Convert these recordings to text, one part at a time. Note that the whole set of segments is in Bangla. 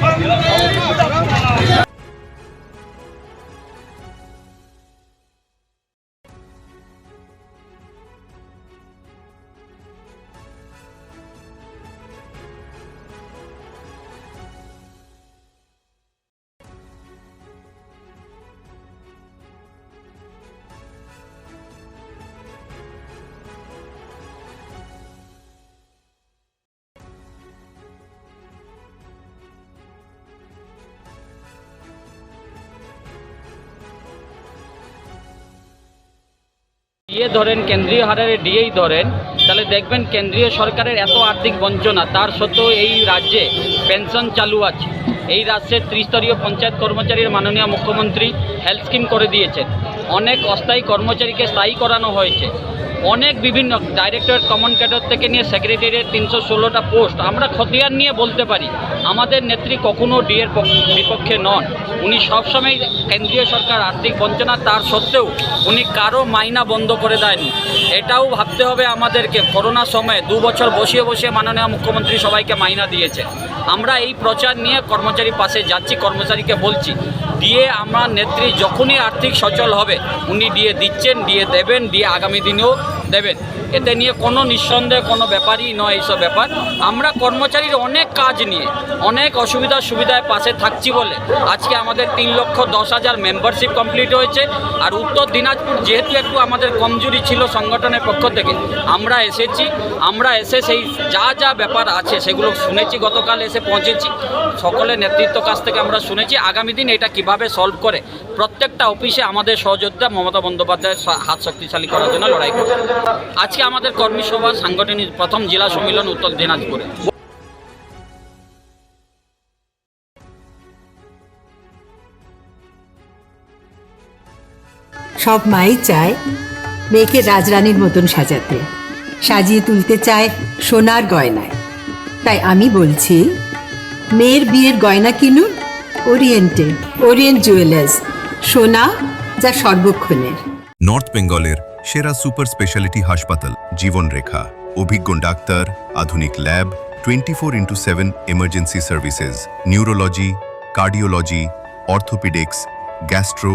Okay. ডিএ ধরেন, কেন্দ্রীয় হারের ডিএই ধরেন, তাহলে দেখবেন কেন্দ্রীয় সরকারের এত আর্থিক বঞ্চনা, তার সত্ত্বেও এই রাজ্যে পেনশন চালু আছে। এই রাজ্যের ত্রিস্তরীয় পঞ্চায়েত কর্মচারীর মাননীয় মুখ্যমন্ত্রী হেলথ স্কিম করে দিয়েছেন। অনেক অস্থায়ী কর্মচারীকে স্থায়ী করানো হয়েছে। অনেক বিভিন্ন ডাইরেক্টরেট কমন ক্যাডার থেকে নিয়ে সেক্রেটারিয়েট তিনশো ষোলোটা পোস্ট আমরা খতিয়ান নিয়ে বলতে পারি। আমাদের নেত্রী কখনো ডিএর বিপক্ষে নন। উনি সবসময় কেন্দ্রীয় সরকার, আর্থিক বঞ্চনা তার সত্ত্বেও উনি কারও মাইনা বন্ধ করে দেয়নি। এটাও ভাবতে হবে আমাদেরকে। করোনা সময়ে দু বছর বসিয়ে বসিয়ে মাননীয় মুখ্যমন্ত্রী সবাইকে মাইনা দিয়েছে। আমরা এই প্রচার নিয়ে কর্মচারী পাশে যাচ্ছি, কর্মচারীকে বলছি দিয়ে আমার নেত্রী যখনই আর্থিক সচল হবে, উনি দিয়ে দিচ্ছেন দিয়ে দেবেন দিয়ে আগামী দিনেও দেবেন। এতে নিয়ে কোনো নিঃসন্দেহে কোনো ব্যাপারই নয় এইসব ব্যাপার। আমরা কর্মচারীর অনেক কাজ নিয়ে। অনেক অসুবিধা সুবিধায় পাশে থাকছি বলে আজকে আমাদের তিন লক্ষ দশ হাজার মেম্বারশিপ কমপ্লিট হয়েছে। আর উত্তর দিনাজপুর যেহেতু একটু আমাদের কমজোরি ছিল সংগঠনের পক্ষ থেকে, আমরা এসেছি। আমরা এসে সেই যা যা ব্যাপার আছে সেগুলো শুনেছি, গতকাল এসে পৌঁছেছি। সকলের নেতৃত্ব কাছ থেকে আমরা শুনেছি, আগামী দিন এটা কীভাবে সলভ করে প্রত্যেকটা অফিসে আমাদের সহযোদ্ধা মমতা বন্দ্যোপাধ্যায়ের হাত শক্তিশালী করার জন্য লড়াই করবে। আজকে আমাদের কর্মী সভা সাংগঠনিক প্রথম জেলা সম্মেলন উত্তর দিনাজপুরে। সব মাই চায় মেয়েকে রাজরানীর মতন সাজাতে। সাজিয়ে তুলতে চায় সোনার গয়নায়। তাই আমি বলছি, মেয়ের বিয়ের গয়না কিনুন, ওরিয়েন্টে, ওরিয়েন্ট জুয়েলার্স, সোনা যা সর্বক্ষণের। নর্থ বেঙ্গলের সেরা সুপার স্পেশালিটি হাসপাতাল, জীবনরেখা, অভিজ্ঞ ডাক্তার, আধুনিক lab, twenty four into seven emergency services neurology cardiology orthopaedics gastro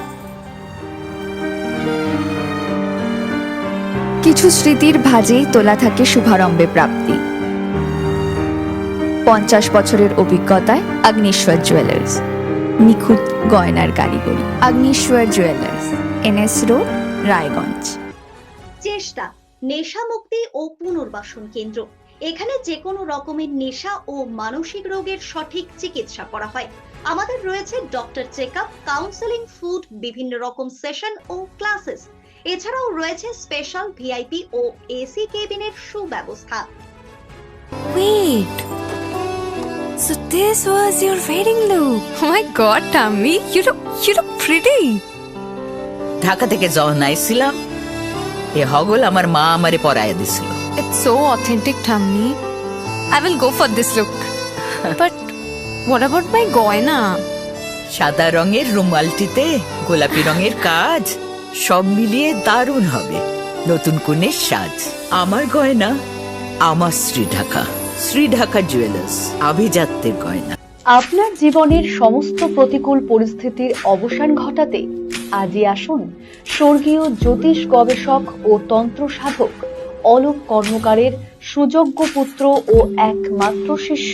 কিছু স্মৃতির ভাজেই তোলা থাকে শুভারম্ভে প্রাপ্তি। পঞ্চাশ বছরের অভিজ্ঞতায় আগ্নেশ্বর জুয়েলার্স। নিখুঁত গয়নার কারিগরি। Agneshwar jewellers, NS road, Raiganj. চেষ্টা নেশা মুক্তি ও পুনর্বাসন কেন্দ্র। এখানে যে কোনো রকমের নেশা ও মানসিক রোগের সঠিক চিকিৎসা করা হয়। আমাদের রয়েছে doctor check up counselling food বিভিন্ন রকম সেশন ও ক্লাসেস এছাড়াও রয়েছে স্পেশাল ভিআইপি ও এসি কেবিনের সুব্যবস্থা Wait. So this was your wedding look. Oh my god, Tammy, you look you look pretty. Dhaka থেকে যখন আইছিলাম এ হগল আমার মা আমারে পরায় দিছিল It's so authentic, Tammy. I will go for this look. but what about my goina? সাদা রঙের রুমালটিতে গোলাপি রঙের কাজ সব মিলিয়ে দারুণ হবে নতুন কনের সাজ আমার গয়না আমার শ্রী ঢাকা শ্রী ঢাকা জুয়েলার্স আভিজাত্যের গয়না আপনার জীবনের সমস্ত প্রতিকূল পরিস্থিতির অবসান ঘটাতে আজই আসুন স্বর্গীয় জ্যোতিষ গবেষক ও তন্ত্র সাধক অলোক কর্মকারের সুযোগ্য পুত্র ও একমাত্র শিষ্য